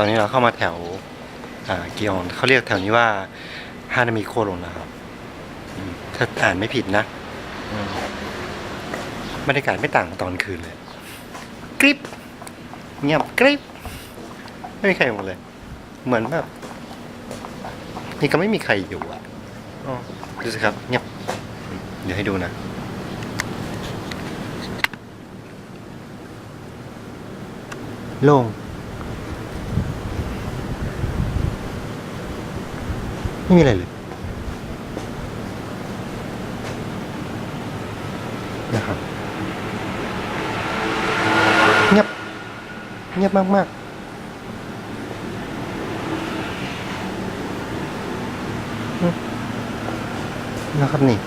ตอนนี้เราเข้ามาแถวอ่ากิยองเขาเรียกแถวนี้ว่าฮานามิโคโรนนะครับอืมถ้าอ่านไม่ผิดนะอืมบรรยากาศไม่ต่างกับตอนคืนเลยกริบเงียบกริบไม่มีใครหมดเลย เหมือนแบบนี่ก็ไม่มีใครอยู่อะอ๋อดูสิครับเงียบเดี๋ยวให้ดูนะโล่ง ไม่มีอะไรเลยนะครับเงียบเงียบมาก ๆนะครับนี่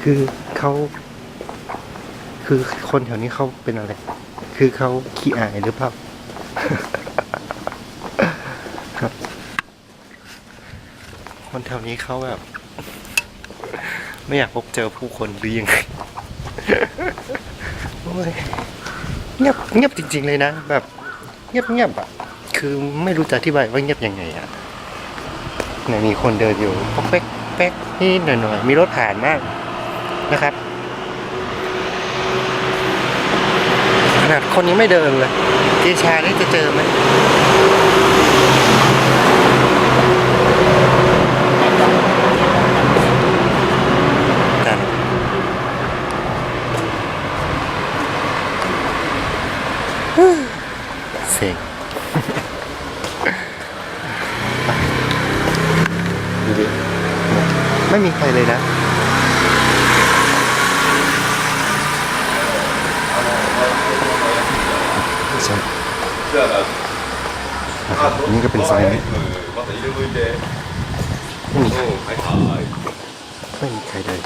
คือเขาคือคนแถวนี้เขาเป็นอะไร คือเขาขี้อายหรือเปล่า ครับ คนแถวนี้เขาแบบ ไม่อยากพบเจอผู้คนหรือยังไงโอ้ยเงียบเงียบจริง ๆ เลยนะ แบบ เงียบเงียบอะคือไม่รู้จะอธิบายว่าเงียบยังไงอะเนี่ยมีคนเดินอยู่ป๊อกเป๊กเป๊กนี่หน่อยๆมีรถผ่านมากนะครับขนาดคนยังไม่เดินเลย เจชานี่จะเจอไหมแต่เซ็งดูดิไม่มีใครเลยนะ ใช่นะครับอันนี่ก็เป็นไซส์นี้ไม่มีใครไม่มีใครเลย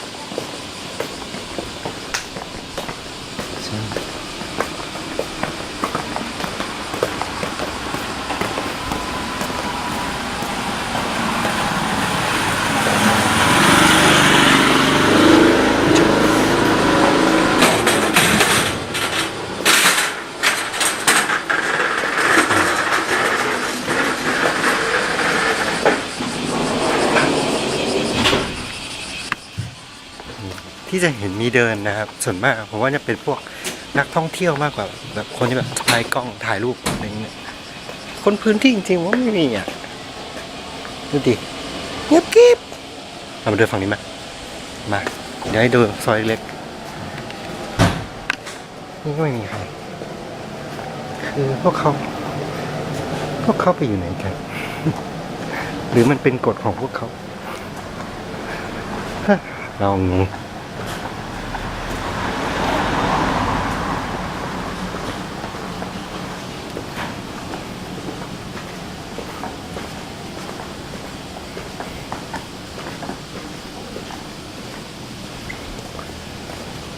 จะเห็นมีเดินนะครับ ส่วนมากผมว่าจะเป็นพวกนักท่องเที่ยวมากกว่าแบบคนที่แบบสะพายกล้องถ่ายรูปอะไรเงี้ยคนพื้นที่จริงๆว่าไม่มีอะดูดิเงียบกิบเรามาเดินฝั่งนี้มามาเดี๋ยวให้ดูซอยเล็กนี่ก็ไม่มีใครคือพวกเขาพวกเขาไปอยู่ไหนกัน หรือมันเป็นกฎของพวกเขา เรางง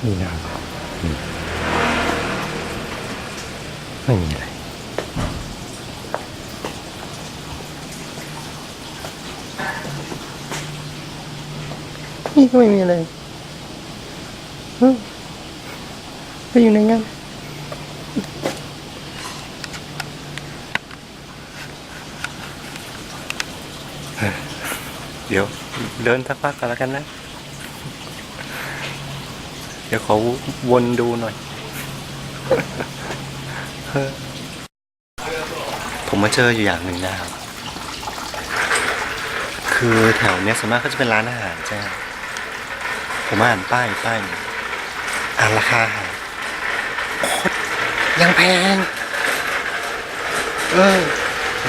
นี่นะครับอืมไม่มีอะไร นี่ก็ไม่มีอะไรฮ้ยไปอยู่ในงานเดี๋ยวเดินสักพักกันแล้วกันนะ ดี๋ยวขอวนดูหน่อย ผมมาเจออยู่อย่างหนึ่งนะครับ คือแถวเนี้ยส่วนมากก็จะเป็นร้านอาหารใช่ไหมผมอ่านป้ายป้ายอ่านราคาอาหารโคตรยังแพง เออ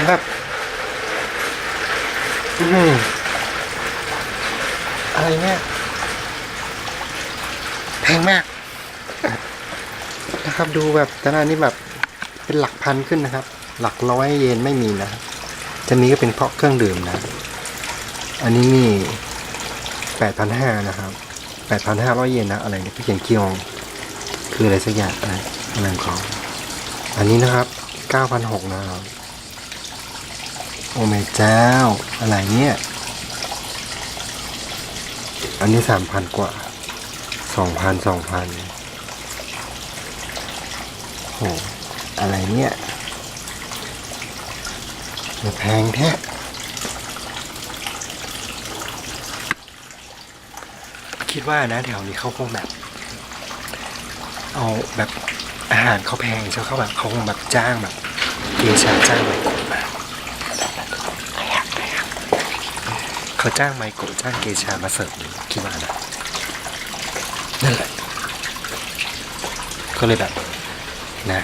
แบบอืออะไรเนี่ย พงมากนะครับดูแบบแต่ละนี่แบบเป็นหลักพันขึ้นนะครับ หลักร้อยเยนไม่มีนะจะมีก็เป็นเพราะเครื่องดื่มนะ อันนี้นี่แปดพันห้านะครับแปดพันห้าร้อยเยนนะอะไรเนี่ยพี่เขียนเคียงคืออะไรสักอย่างอะไรอะไรของอันนี้นะครับเก้าพันหกนะครับโอ้แม่เจ้าอะไรเนี่ย อันนี้สามพันกว่า สองพันสองพันโหอะไรเนี่ยมันแพงแท้คิดว่านะแถวนี้เขาคงแบบ เอาแบบอาหารเขาแพงใช่ไหมเขาแบบเขาคงแบบจ้างแบบเกชาจ้างไมโกะมาเขาจ้างไมโกะจ้างเกชามาเสิร์ฟเลยคิดว่านะนั่นแหละ ก็เลยแบบนะ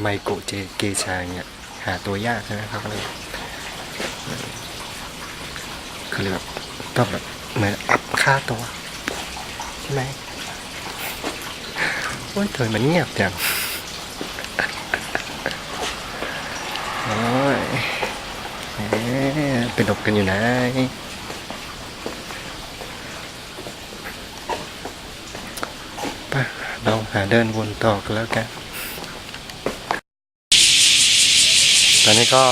ไมโกเจเกชาเนี่ยหาตัวยากใช่ไหมเขาก็เลยก็เลยแบบก็แบบเหมือนอัพค่าตัวใช่ไหมโอ้ยเธอมันเงียบจังโอ้ยเป็นดบกันอยู่ไหนไป เราหาเดินวนต่อกันแล้วกัน ตอนนี้ก็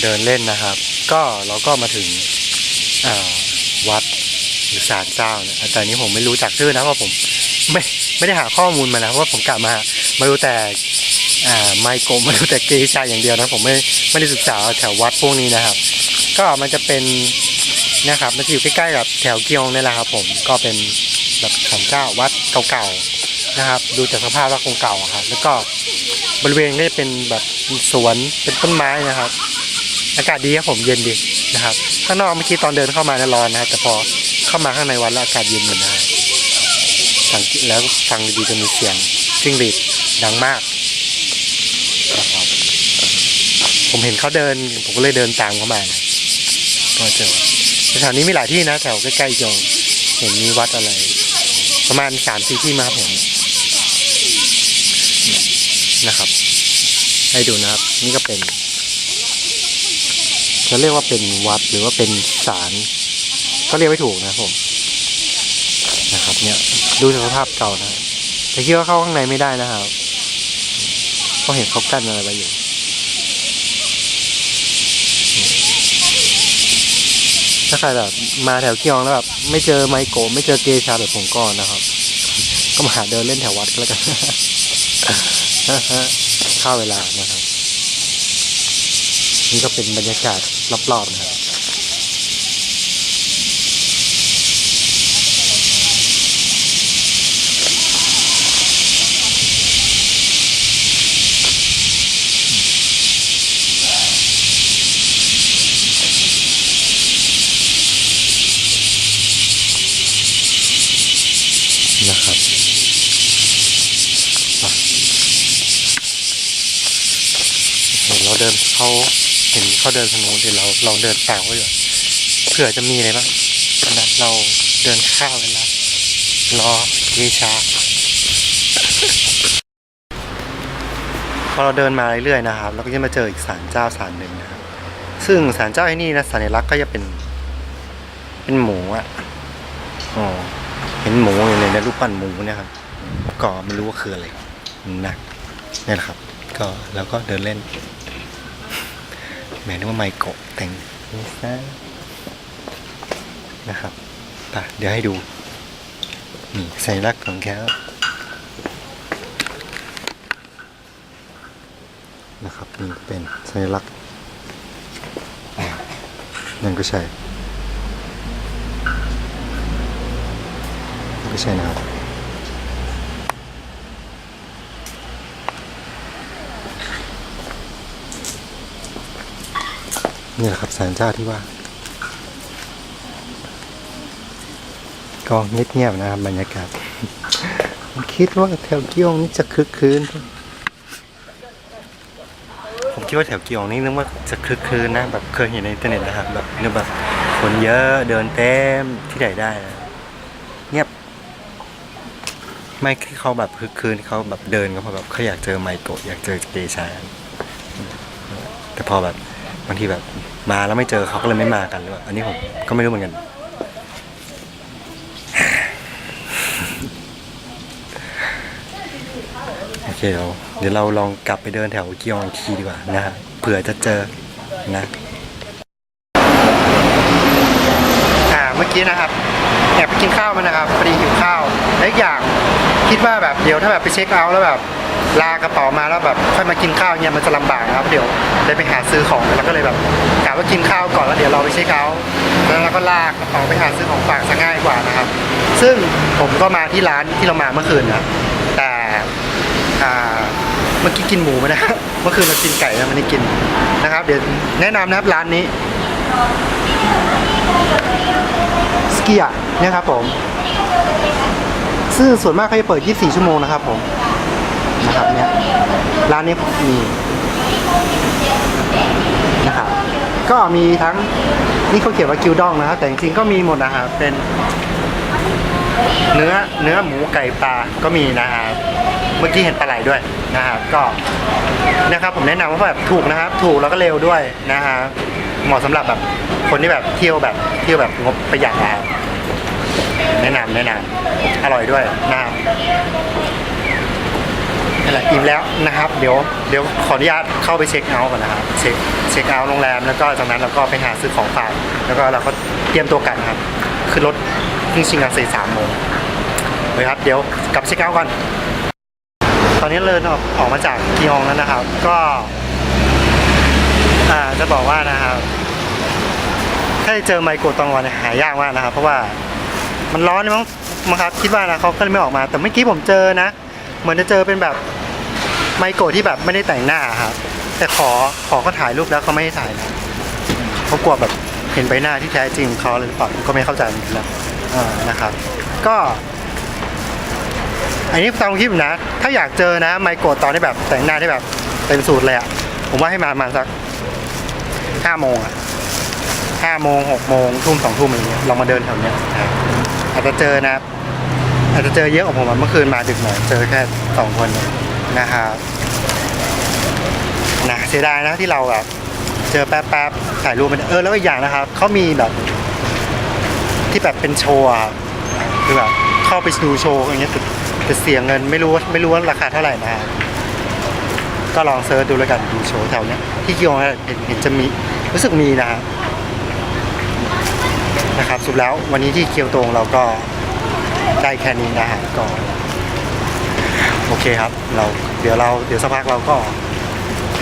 เดินเล่นนะครับ ก็เราก็มาถึงวัดหรือศาลเจ้าเนี่ยแต่อันนี้ผมไม่รู้จักชื่อนะเพราะผมไม่ไม่ได้หาข้อมูลมานะเพราะผมกลับมามาดูแต่ไมโกมาดูแต่เกชาอย่างเดียวนะผมไม่ไม่ได้ศึกษาแถววัดพวกนี้นะครับ ก็มันจะเป็นนะครับมันจะอยู่ใกล้ๆกับแถวเกียงนี่แหละครับผมก็เป็น แบบศาลเจ้าวัดเก่าๆนะครับ ดูจากสภาพว่าคงเก่าครับ แล้วก็บริเวณนี้เป็นแบบสวนเป็นต้นไม้นะครับ อากาศดีครับผมเย็นดีนะครับ ข้างนอกเมื่อกี้ตอนเดินเข้ามาเนี่ยร้อนนะครับแต่พอเข้ามาข้างในวัดแล้วอากาศเย็นเหมือนกันสังแล้วฟังดีๆจะมีเสียงจิ้งหรีดดังมากผมเห็นเขาเดินผมก็เลยเดินตามเขามานะก็เจอแถวนี้มีหลายที่นะแถวใกล้ๆจงเห็นมีวัดอะไร ประมาณสามสี่ที่มาผมนะครับ ให้ดูนะครับ นี่ก็เป็นจะเรียกว่าเป็นวัดหรือว่าเป็นศาลก็เรียกไม่ถูกนะผมนะครับ เนี่ยดูสภาพเก่านะแต่คิดว่าเข้าข้างในไม่ได้นะครับเพราะเห็นเขากั้นอะไรไว้อยู่ ถ้าใครแบบมาแถวเกียงแล้วแบบไม่เจอไมโกไม่เจอเกชาแบบผมก็นนะครับ ก็มาหาเดินเล่นแถววัดก็แล้วกันข้าเวลานะครับ นี่ก็เป็นบรรยากาศรอบๆนะครับนะครับอะเห็น เขาเห็นเขาเดินทางนู้นเดี๋ยวเราลองเดินตามเขาอยู่เผื่อจะมีอะไรบ้างนะเราเดินข้าวเวลารอเยชาพอเราเดินมาเรื่อยๆนะครับเราก็จะมาเจออีกศาลเจ้าศาลหนึ่งนะครับซึ่งศาลเจ้าที่นี่นะสัญลักษณ์ก็จะเป็น เป็นหมูอะอ๋อเห็นหมูอยู่เลยนะรูปปั้นหมูเนี่ยครับก็ไม่รู้ว่าคืออะไรนะนี่แหละครับ ก็แล้วก็เดินเล่น มนึกว่าไมโกะแต่งนี่ซะนะครับไปเดี๋ยวให้ดู นี่สัญลักษณ์ของแกนะครับนี่เป็นสัญลักษณ์นั่นก็ใช่ไม่ใช่นะครับ นี่แหละครับสารเจ้าที่ว่า ก็เงียบๆนะครับบรรยากาศผมคิดว่าแถวเกียงนี่จะคึกคืน ผมคิดว่าแถวเกียงนี่นึกว่าจะคึกคืนนะแบบเคยเห็นในอินเทอร์เน็ตนะครับแบบนึกแบบคนเยอะเดินเต็มที่ไหนได้นะเงียบ ไม่ที่เขาแบบคึกคืนเขาแบบเดินก็เพราะแบบเขาอยากเจอไมโกะอยากเจอเกชาแต่พอแบบ บางทีแบบมาแล้วไม่เจอเขาก็เลยไม่มากันหรือเปล่าอันนี้ผมก็ไม่รู้เหมือนกัน โอเคเดี๋ยวเดี๋ยวเราลองกลับไปเดินแถวเกียงอีกทีดีกว่านะฮะเผื่อจะเจอนะอ่าเมื่อกี้นะครับแอบไปกินข้าวมันนะครับพอดีหิวข้าวและอีกอย่างคิดว่าแบบเดี๋ยวถ้าแบบไปเช็คเอาท์แล้วแบบ ลากระเป๋ามาแล้วแบบค่อยมากินข้าวเนี่ยมันจะลำบากนะครับเดี๋ยวเลยไปหาซื้อของแล้วก็เลยแบบกะว่ากินข้าวก่อนแล้วเดี๋ยวเราไปเช็คเอาท์แล้วเราก็ลากกระเป๋าไปหาซื้อของฝากจะง่ายกว่านะครับ ซึ่งผมก็มาที่ร้านที่เรามาเมื่อคืนนะแต่อ่า เมื่อกี้กินหมูไปนะเมื่อคืนเรากินไก่นะมันไม่ได้กินนะครับ เดี๋ยวแนะนำนะครับร้านนี้สกียเนี่ยครับผม ซึ่งส่วนมากเขาจะเปิด 24 ชั่วโมงนะครับผม นะครับเนี่ยร้านนี้มีนะครับก็มีทั้งนี่เขาเขียนว่ากิวดองนะครับแต่จริงๆก็มีหมดนะครับเป็นเนื้อเนื้อหมูไก่ปลาก็มีนะครับเมื่อกี้เห็นปลาไหลด้วยนะครับก็นะครับผมแนะนำว่าแบบถูกนะครับ ถูกแล้วก็เร็วด้วยนะฮะเหมาะสำหรับแบบคนที่แบบเที่ยวแบบเที่ยวแบบงบประหยัดนะครับแนะนำแนะนำอร่อยด้วยนะครับ อิ่มแล้วนะครับ เดี๋ยวเดี๋ยวขออนุญาตเข้าไปเช็คเอาท์ก่อนนะครับเช็คเช็คเอาท์โรงแรมแล้วก็จากนั้นเราก็ไปหาซื้อของฝากแล้วก็เราก็เตรียมตัวกันครับขึ้นรถขึ้นชิงกันสี่สามโมงเลยครับเดี๋ยวกลับเช็คเอาท์ก่อนตอนนี้เลยออกออกมาจากกียองแล้วนะครับ ก็อ่าจะบอกว่านะครับถ้าเจอไมโกะตองวอนนี่ยหายากมากนะครับ เพราะว่ามันร้อนมั้งมั้งครับคิดว่านะเขาก็เลยไม่ออกมา แต่เมื่อกี้ผมเจอนะ เหมือนจะเจอเป็นแบบ ไมโกะที่แบบไม่ได้แต่งหน้าครับแต่ขอขอเขาถ่ายรูปแล้วเขาไม่ให้ถ่ายนะเขากลัวแบบเห็นใบหน้าที่แท้จริงเขาเลยหรือเปล่าผมก็ไม่เข้าใจเหมือนกันนะเออนะครับ ก็ อันนี้ตามความคิดนะ ถ้าอยากเจอนะไมโกะตอนที่แบบแต่งหน้าที่แบบเต็มสูตรเลยอะผมว่าให้มามาสักห้าโมงอะห้าโมงหกโมงทุ่มสองทุ่มอะไรเงี้ยลองมาเดินแถวเนี้ยอาจจะเจอนะ อาจจะเจอเยอะกว่าผมอะเมื่อคืนมาดึกหน่อยเจอแค่สองคน นะครับนะเสียดายนะที่เราแบบเจอแป๊บๆถ่ายรูปมันเออแล้วอีกอย่างนะครับเขามีแบบที่แบบเป็นโชว์คือแบบเข้าไปดูโชว์อย่างเงี้ยแต่เสียเงินไม่รู้ไม่รู้ว่าราคาเท่าไหร่นะฮะก็ลองเซิร์ชดูแล้วกันดูโชว์แถวเนี้ยที่กิโยนะเห็นเห็นจะมีรู้สึกมีนะฮะนะครับสุดแล้ววันนี้ที่เกียวโตงเราก็ได้แค่นี้นะฮะก็ โอเคครับ เราเดี๋ยวเราเดี๋ยวสักพักเราก็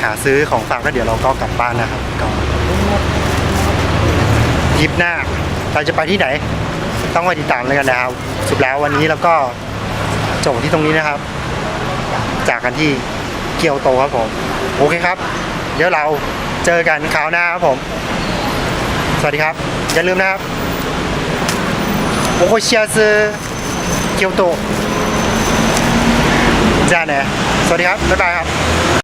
หาซื้อของฝากก็เดี๋ยวเราก็กลับบ้านนะครับก็ทริปหน้า เราจะไปที่ไหน ต้องมาติดตามเลยกันนะครับ สุดแล้ววันนี้เราก็จบที่ตรงนี้นะครับ จากกันที่เกียวโตครับผม โอเคครับ เดี๋ยวเราเจอกันคราวหน้าครับผม สวัสดีครับ อย่าลืมนะครับโอโคชิอาซึเกียวโต จ้าเนี่ยสวัสดีครับ บ๊ายบายครับ